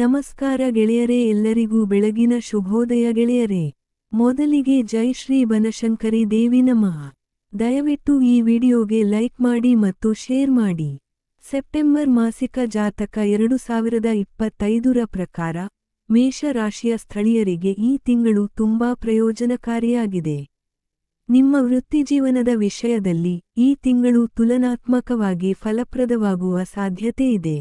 ನಮಸ್ಕಾರ ಗೆಳೆಯರೇ ಎಲ್ಲರಿಗೂ ಬೆಳಗಿನ ಶುಭೋದಯ ಗೆಳೆಯರೇ. ಮೊದಲಿಗೆ ಜೈ ಶ್ರೀ ಬನಶಂಕರಿ ದೇವಿ ನಮಃ. ದಯವಿಟ್ಟು ಈ ವಿಡಿಯೋಗೆ ಲೈಕ್ ಮಾಡಿ ಮತ್ತು ಶೇರ್ ಮಾಡಿ. ಸೆಪ್ಟೆಂಬರ್ ಮಾಸಿಕ ಜಾತಕ ಎರಡು ಸಾವಿರದ ಇಪ್ಪತ್ತೈದರ ಪ್ರಕಾರ ಮೇಷ ರಾಶಿಯ ಸ್ಥಳೀಯರಿಗೆ ಈ ತಿಂಗಳು ತುಂಬಾ ಪ್ರಯೋಜನಕಾರಿಯಾಗಿದೆ. ನಿಮ್ಮ ವೃತ್ತಿಜೀವನದ ವಿಷಯದಲ್ಲಿ ಈ ತಿಂಗಳು ತುಲನಾತ್ಮಕವಾಗಿ ಫಲಪ್ರದವಾಗುವ ಸಾಧ್ಯತೆಯಿದೆ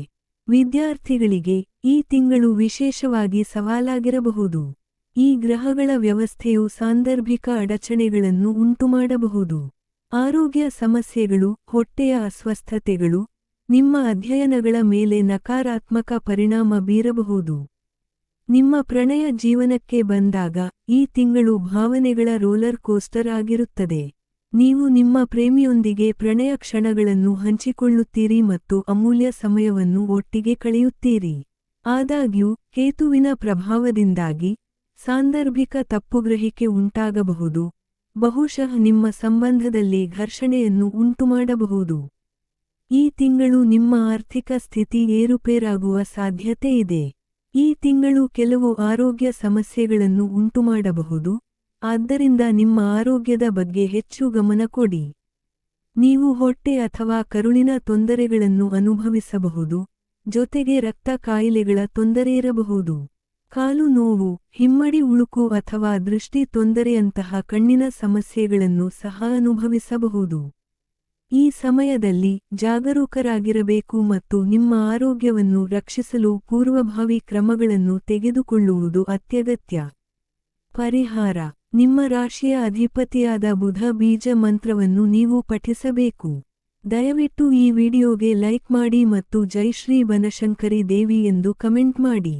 ವಿದ್ಯಾರ್ಥಿಗಳಿಗೆ ಈ ತಿಂಗಳು ವಿಶೇಷವಾಗಿ ಸವಾಲಾಗಿರಬಹುದು. ಈ ಗ್ರಹಗಳ ವ್ಯವಸ್ಥೆಯು ಸಾಂದರ್ಭಿಕ ಅಡಚಣೆಗಳನ್ನು ಉಂಟುಮಾಡಬಹುದು. ಆರೋಗ್ಯ ಸಮಸ್ಯೆಗಳು, ಹೊಟ್ಟೆಯ ಅಸ್ವಸ್ಥತೆಗಳು, ನಿಮ್ಮ ಅಧ್ಯಯನಗಳ ಮೇಲೆ ನಕಾರಾತ್ಮಕ ಪರಿಣಾಮ ಬೀರಬಹುದು. ನಿಮ್ಮ ಪ್ರಣಯ ಜೀವನಕ್ಕೆ ಬಂದಾಗ ಈ ತಿಂಗಳು ಭಾವನೆಗಳ ರೋಲರ್ ಕೋಸ್ಟರ್ ಆಗಿರುತ್ತದೆ. ನೀವು ನಿಮ್ಮ ಪ್ರೇಮಿಯೊಂದಿಗೆ ಪ್ರಣಯ ಕ್ಷಣಗಳನ್ನು ಹಂಚಿಕೊಳ್ಳುತ್ತೀರಿ ಮತ್ತು ಅಮೂಲ್ಯ ಸಮಯವನ್ನು ಒಟ್ಟಿಗೆ ಕಳೆಯುತ್ತೀರಿ. ಆದಾಗ್ಯೂ, ಕೇತುವಿನ ಪ್ರಭಾವದಿಂದಾಗಿ ಸಾಂದರ್ಭಿಕ ತಪ್ಪುಗ್ರಹಿಕೆ ಉಂಟಾಗಬಹುದು. ಬಹುಶಃ ನಿಮ್ಮ ಸಂಬಂಧದಲ್ಲಿ ಘರ್ಷಣೆಯನ್ನು ಉಂಟುಮಾಡಬಹುದು. ಈ ತಿಂಗಳು ನಿಮ್ಮ ಆರ್ಥಿಕ ಸ್ಥಿತಿ ಏರುಪೇರಾಗುವ ಸಾಧ್ಯತೆಯಿದೆ ಈ ತಿಂಗಳು ಕೆಲವು ಆರೋಗ್ಯ ಸಮಸ್ಯೆಗಳನ್ನು ಉಂಟುಮಾಡಬಹುದು. ಆದ್ದರಿಂದ ನಿಮ್ಮ ಆರೋಗ್ಯದ ಬಗ್ಗೆ ಹೆಚ್ಚು ಗಮನ ಕೊಡಿ. ನೀವು ಹೊಟ್ಟೆ ಅಥವಾ ಕರುಳಿನ ತೊಂದರೆಗಳನ್ನು ಅನುಭವಿಸಬಹುದು, ಜೊತೆಗೆ ರಕ್ತ ಕಾಯಿಲೆಗಳ ತೊಂದರೆಯಿರಬಹುದು ಕಾಲು ನೋವು, ಹಿಮ್ಮಡಿ ಉಳುಕು ಅಥವಾ ದೃಷ್ಟಿ ತೊಂದರೆಯಂತಹ ಕಣ್ಣಿನ ಸಮಸ್ಯೆಗಳನ್ನು ಸಹ ಅನುಭವಿಸಬಹುದು. ಈ ಸಮಯದಲ್ಲಿ ಜಾಗರೂಕರಾಗಿರಬೇಕು ಮತ್ತು ನಿಮ್ಮ ಆರೋಗ್ಯವನ್ನು ರಕ್ಷಿಸಲು ಪೂರ್ವಭಾವಿ ಕ್ರಮಗಳನ್ನು ತೆಗೆದುಕೊಳ್ಳುವುದು ಅತ್ಯಗತ್ಯ. ಪರಿಹಾರ. ನಿಮ್ಮ ರಾಶಿಯ ಅಧಿಪತಿಯಾದ ಬುಧ ಬೀಜ ಮಂತ್ರವನ್ನು ನೀವು ಪಠಿಸಬೇಕು. ದಯವಿಟ್ಟು ಈ ವಿಡಿಯೋಗೆ ಲೈಕ್ ಮಾಡಿ ಮತ್ತು ಜೈ ಶ್ರೀ ಬನಶಂಕರಿ ದೇವಿ ಎಂದು ಕಮೆಂಟ್ ಮಾಡಿ.